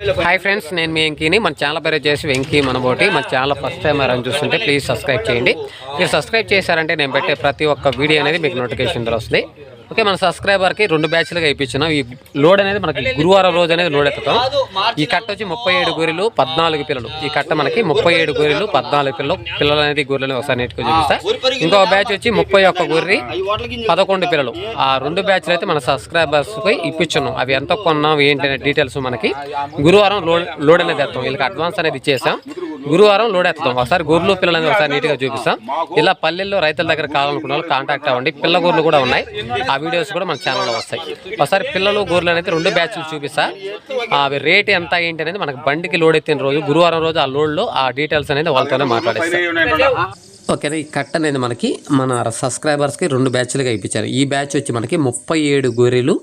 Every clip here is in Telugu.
హాయ్ ఫ్రెండ్స్ నేను మీ వెంకీని. మన ఛానల్ పేరు వచ్చేసి వెంకీ మనబోటి. మన ఛానల్ ఫస్ట్ టైం ఎవరైనా చూస్తుంటే ప్లీజ్ సబ్స్క్రైబ్ చేయండి. మీరు సబ్స్క్రైబ్ చేశారంటే నేను పెట్టే ప్రతి ఒక్క వీడియో అనేది మీకు నోటిఫికేషన్ ద్వారా వస్తుంది. ఓకే మన సబ్స్క్రైబర్కి రెండు బ్యాచ్లుగా ఇప్పించినాం ఈ లోడ్ అనేది మనకి గురువారం రోజు అనేది లోడ్ ఎక్కుతాం ఈ కట్ట వచ్చి ముప్పై ఏడు గొర్రెలు పద్నాలుగు పిల్లలు. ఈ కట్ట మనకి ముప్పై ఏడు గొర్రెలు పద్నాలుగు పిల్లలు పిల్లలు అనేది గొర్రెలు ఒకసారి నీట్గా చూపిస్తా. ఇంకో బ్యాచ్ వచ్చి ముప్పై ఒక్క గొర్రె పదకొండు పిల్లలు. ఆ రెండు బ్యాచ్లు అయితే మన సబ్స్క్రైబర్స్కి ఇప్పించున్నాం. అవి ఎంత కొన్నాం ఏంటి అనే డీటెయిల్స్ మనకి గురువారం లోడ్ లోడ్ అనేది ఎత్తాం. వీళ్ళకి అడ్వాన్స్ అనేది ఇచ్చేసాం. గురువారం లోడ్ ఎత్తాం ఒకసారి గొర్రెలు పిల్లలని ఒకసారి నీట్గా చూపిస్తాం. ఇలా పల్లెల్లో రైతుల దగ్గర కావాలనుకున్న వాళ్ళు కాంటాక్ట్ అవ్వండి. పిల్ల గొర్రెలు కూడా ఉన్నాయి. ఆ వీడియోస్ కూడా మన ఛానల్లో వస్తాయి. ఒకసారి పిల్లలు గొర్రెలు అనేది రెండు బ్యాచ్లు చూపిస్తా. అవి రేట్ ఎంత ఏంటి అనేది మనకు బండికి లోడ్ ఎత్తిన రోజు గురువారం రోజు ఆ లోడ్లో ఆ డీటెయిల్స్ అనేది వాళ్ళతోనే మాట్లాడేస్తాం. ఓకే ఈ కట్ అనేది మనకి మన సబ్స్క్రైబర్స్కి రెండు బ్యాచ్లుగా ఇప్పించారు. ఈ బ్యాచ్ వచ్చి మనకి ముప్పై ఏడు గొర్రెలు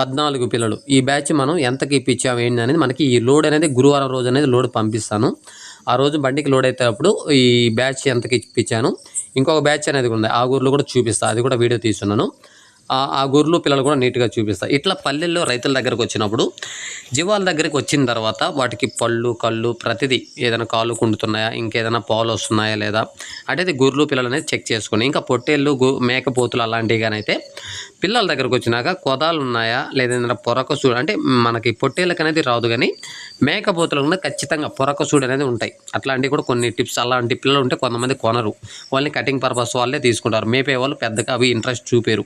పద్నాలుగు పిల్లలు. ఈ బ్యాచ్ మనం ఎంతకి ఇప్పించాము ఏంటి అనేది మనకి ఈ లోడ్ అనేది గురువారం రోజు అనేది లోడ్ పంపిస్తాను. ఆ రోజు బండికి లోడ్ అయితేటప్పుడు ఈ బ్యాచ్ ఎంతకి ఇప్పించాను ఇంకొక బ్యాచ్ అనేది ఉంది ఆ ఊర్లో కూడా చూపిస్తాను అది కూడా వీడియో తీస్తున్నాను. ఆ- గొర్రెలు పిల్లలు కూడా నీట్గా చూపిస్తాయి. ఇట్లా పల్లెల్లో రైతుల దగ్గరకు వచ్చినప్పుడు జీవాల దగ్గరికి వచ్చిన తర్వాత వాటికి పళ్ళు కళ్ళు ప్రతిదీ ఏదైనా కాళ్ళు కుండుతున్నాయా ఇంకేదైనా పాలు వస్తున్నాయా లేదా అంటే గొర్రెలు పిల్లలు అనేది చెక్ చేసుకుని ఇంకా పొట్టేళ్ళు గు మేకపోతులు అలాంటివి కానీ అయితే పిల్లల దగ్గరకు వచ్చినాక కొదాలు ఉన్నాయా లేదా ఏదైనా పొరక సూడు అంటే మనకి పొట్టేళ్ళకి అనేది రాదు కానీ మేకపోతులకు కూడా ఖచ్చితంగా పొరక సూడు అనేది ఉంటాయి. అట్లాంటివి కూడా కొన్ని టిప్స్ అలాంటి పిల్లలు ఉంటే కొంతమంది కొనరు. వాళ్ళని కటింగ్ పర్పస్ వాళ్ళే తీసుకుంటారు. మేపే వాళ్ళు పెద్దగా అవి ఇంట్రెస్ట్ చూపారు.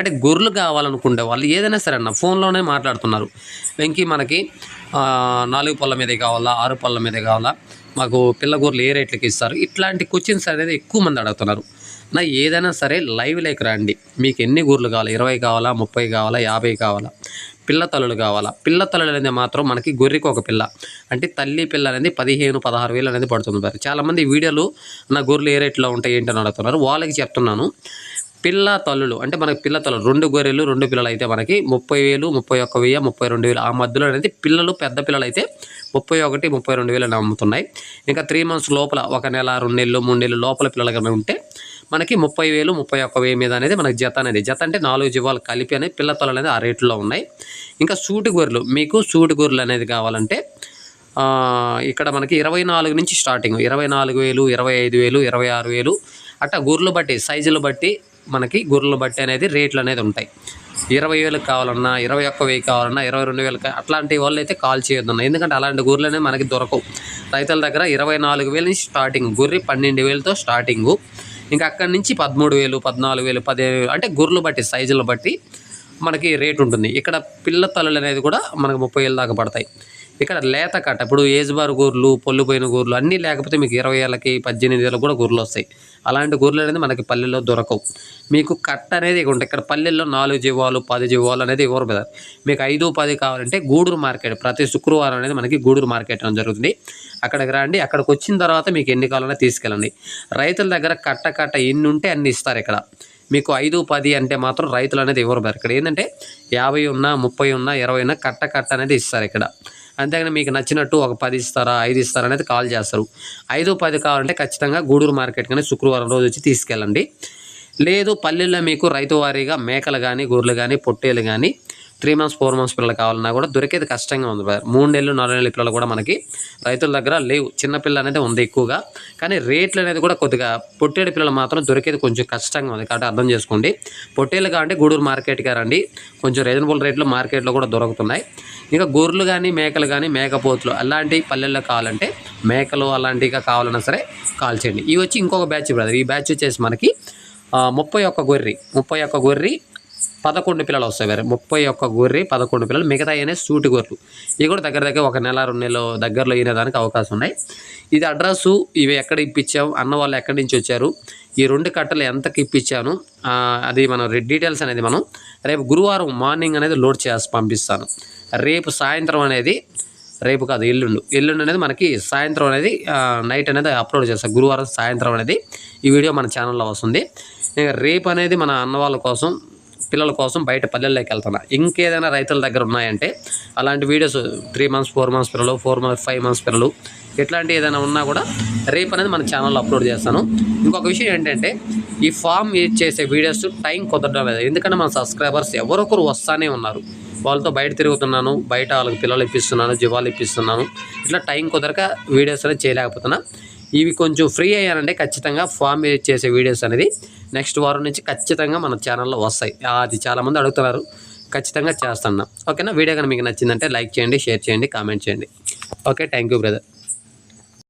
అంటే గొర్రెలు కావాలనుకుంటే వాళ్ళు ఏదైనా సరే అన్న ఫోన్లోనే మాట్లాడుతున్నారు. వెంకీ మనకి నాలుగు పళ్ళ మీదే కావాలా ఆరు పళ్ళ మీదే కావాలా? మాకు పిల్ల గొర్రెలు ఏ రేట్లకి ఇస్తారు? ఇట్లాంటి క్వశ్చన్స్ అనేది ఎక్కువ మంది అడుగుతున్నారు. నా ఏదైనా సరే లైవ్ లేక రండి. మీకు ఎన్ని గొర్రెలు కావాలి? ఇరవై కావాలా? ముప్పై కావాలా? యాభై కావాలా? పిల్ల తల్లులు కావాలా? పిల్ల తల్లులు అనేది మాత్రం మనకి గొర్రెకి ఒక పిల్ల. అంటే తల్లి పిల్ల అనేది పదిహేను పదహారు వేలు అనేది పడుతుంది. మరి చాలామంది వీడియోలు నా గొర్రెలు ఏ రేట్లో ఉంటాయి ఏంటని అడుగుతున్నారు. వాళ్ళకి చెప్తున్నాను. పిల్ల తల్లులు అంటే మనకి పిల్ల తల్లులు రెండు గొర్రెలు రెండు పిల్లలు అయితే మనకి ముప్పై వేలు ముప్పై ఒక్క వెయ్యి ముప్పై రెండు వేలు. ఆ మధ్యలో అనేది పిల్లలు పెద్ద పిల్లలు అయితే ముప్పై ఒకటి ముప్పై రెండు వేలు అమ్ముతున్నాయి. ఇంకా త్రీ మంత్స్ లోపల ఒక నెల రెండు నెలలు మూడు నెలలు లోపల పిల్లలు కనుక ఉంటే మనకి ముప్పై వేలు ముప్పై ఒక్క వెయ్యి మీద అనేది మనకి జత అనేది. జత అంటే నాలుగు జీవాలు కలిపి అనేది పిల్ల తల్లులు అనేది ఆ రేట్లో ఉన్నాయి. ఇంకా సూటి గొర్రెలు మీకు సూటి గొర్రెలు అనేది కావాలంటే ఇక్కడ మనకి ఇరవై నాలుగు నుంచి స్టార్టింగ్ ఇరవై నాలుగు వేలు ఇరవై ఐదు వేలు ఇరవై ఆరు వేలు. అట్లా గొర్రెలు బట్టి సైజులు బట్టి మనకి గొర్రెలు బట్టి అనేది రేట్లు అనేది ఉంటాయి. ఇరవై వేలకు కావాలన్నా ఇరవై ఒక్క వెయ్యి కావాలన్నా ఇరవై రెండు వేలకు అట్లాంటి వాళ్ళు అయితే కాల్ చేయొద్దన్న. ఎందుకంటే అలాంటి గొర్రెలు అనేవి మనకి దొరకవు. రైతుల దగ్గర ఇరవై నాలుగు వేల నుంచి స్టార్టింగ్ గొర్రె పన్నెండు వేలతో స్టార్టింగు. ఇంకా అక్కడి నుంచి పదమూడు వేలు పద్నాలుగు వేలు పదిహేను వేలు అంటే గొర్రెలు బట్టి సైజులు బట్టి మనకి రేట్ ఉంటుంది. ఇక్కడ పిల్ల తల్లులు అనేది కూడా మనకు ముప్పై వేలు దాకా పడతాయి. ఇక్కడ లేత కట్ట ఇప్పుడు ఏజ్బార్ గూర్లు గొర్రెలు పొల్లిపోయిన గూర్లు అన్నీ లేకపోతే మీకు ఇరవై ఏళ్ళకి పద్దెనిమిది వేలకు కూడా గూర్లు వస్తాయి. అలాంటి గొర్రెలు అనేది మనకి పల్లెల్లో దొరకవు. మీకు కట్ట అనేది ఉంటాయి. ఇక్కడ పల్లెల్లో నాలుగు జీవాలు పది జీవాలు అనేది ఇవ్వరు కదా మీకు ఐదు పది కావాలంటే గూడూరు మార్కెట్. ప్రతి శుక్రవారం అనేది మనకి గూడూరు మార్కెట్ అనేది జరుగుతుంది. అక్కడికి రండి. అక్కడికి వచ్చిన తర్వాత మీకు ఎన్ని కావాలన్నా తీసుకెళ్ళండి. రైతుల దగ్గర కట్ట కట్ట ఎన్ని ఉంటే అన్ని ఇస్తారు ఇక్కడ. మీకు ఐదు పది అంటే మాత్రం రైతులు అనేది ఇవ్వరు ఇక్కడ ఏంటంటే యాభై ఉన్నా ముప్పై ఉన్నా ఇరవై ఉన్నా కట్ట కట్ట అనేది ఇస్తారు ఇక్కడ. అంతేగాని మీకు నచ్చినట్టు ఒక పది ఇస్తారా ఐదు ఇస్తారా అనేది కాల్ చేస్తారు. ఐదు పది కావాలంటే ఖచ్చితంగా గూడూరు మార్కెట్ కానీ శుక్రవారం రోజు వచ్చి తీసుకెళ్ళండి. లేదు పల్లెల్లో మీకు రైతు వారీగా మేకలు కానీ గొర్రెలు కానీ పొట్టేలు కానీ త్రీ మంత్స్ ఫోర్ మంత్స్ పిల్లలు కావాలన్నా కూడా దొరికేది కష్టంగా ఉంది. మూడు నెలలు నాలుగు నెలల పిల్లలు కూడా మనకి రైతుల దగ్గర లేవు. చిన్న పిల్ల అనేది ఉంది ఎక్కువగా. కానీ రేట్లు అనేది కూడా కొద్దిగా పొట్టేడు పిల్లలు మాత్రం దొరికేది కొంచెం కష్టంగా ఉంది. కాబట్టి అర్థం చేసుకోండి. పొట్టేలు కావాలంటే గూడూరు మార్కెట్కి రండి. కొంచెం రీజనబుల్ రేట్లో మార్కెట్లో కూడా దొరుకుతున్నాయి. ఇంకా గొర్రెలు కానీ మేకలు కానీ మేకపోతులు అలాంటి పల్లెల్లో కావాలంటే మేకలు అలాంటివిగా కావాలన్నా సరే కాల్ చేయండి. ఇవి వచ్చి ఇంకొక బ్యాచ్ బ్రదర్. ఈ బ్యాచ్ వచ్చేసి మనకి ముప్పై ఒక్క గొర్రె. ముప్పై ఒక్క గొర్రె పదకొండు పిల్లలు వస్తాయి వేరే. ముప్పై ఒక్క గొర్రె పదకొండు పిల్లలు. మిగతా అయినా సూటి గొర్రెలు. ఇవి కూడా దగ్గర దగ్గర ఒక నెల రెండు నెలలు దగ్గరలో అయినదానికి అవకాశం ఉన్నాయి. ఇది అడ్రస్సు ఇవి ఎక్కడ ఇప్పించాం అన్న వాళ్ళు ఎక్కడి నుంచి వచ్చారు? ఈ రెండు కట్టలు ఎంతకి ఇప్పించాను? అది మనం డీటెయిల్స్ అనేది మనం రేపు గురువారం మార్నింగ్ అనేది లోడ్ చేసి పంపిస్తాను. రేపు సాయంత్రం అనేది రేపు కాదు ఎల్లుండు. ఎల్లుండి అనేది మనకి సాయంత్రం అనేది నైట్ అనేది అప్లోడ్ చేస్తాం గురువారం సాయంత్రం అనేది ఈ వీడియో మన ఛానల్లో వస్తుంది. ఇంకా రేపు అనేది మన అన్న వాళ్ళ కోసం పిల్లల కోసం బయట పల్లెల్లోకి వెళ్తున్నా. ఇంకేదైనా రైతుల దగ్గర ఉన్నాయంటే అలాంటి videos three months four months పిల్లలు ఫోర్ మంత్స్ ఫైవ్ మంత్స్ పిల్లలు ఇట్లాంటి ఏదైనా ఉన్నా కూడా రేపు అనేది మన ఛానల్లో అప్లోడ్ చేస్తాను. ఇంకొక విషయం ఏంటంటే ఈ ఫామ్ యూజ్ చేసే వీడియోస్ టైం కుదరడం లేదు. ఎందుకంటే మన సబ్స్క్రైబర్స్ ఎవరొకరు వస్తానే ఉన్నారు. వాళ్ళతో బయట తిరుగుతున్నాను బయట వాళ్ళకి పిల్లలు ఇప్పిస్తున్నాను జీవాలు ఇప్పిస్తున్నాను. ఇట్లా టైం కుదరక వీడియోస్ అనేది చేయలేకపోతున్నా. ఇవి కొంచెం ఫ్రీ అయ్యానంటే ఖచ్చితంగా ఫామ్ చేసే వీడియోస్ అనేది నెక్స్ట్ వారం నుంచి ఖచ్చితంగా మన ఛానల్లో వస్తాయి. అది చాలామంది అడుగుతున్నారు. ఖచ్చితంగా చేస్తున్నా ఓకేనా? వీడియో కనుక మీకు నచ్చిందంటే లైక్ చేయండి షేర్ చేయండి కామెంట్ చేయండి. Okay thank you brother.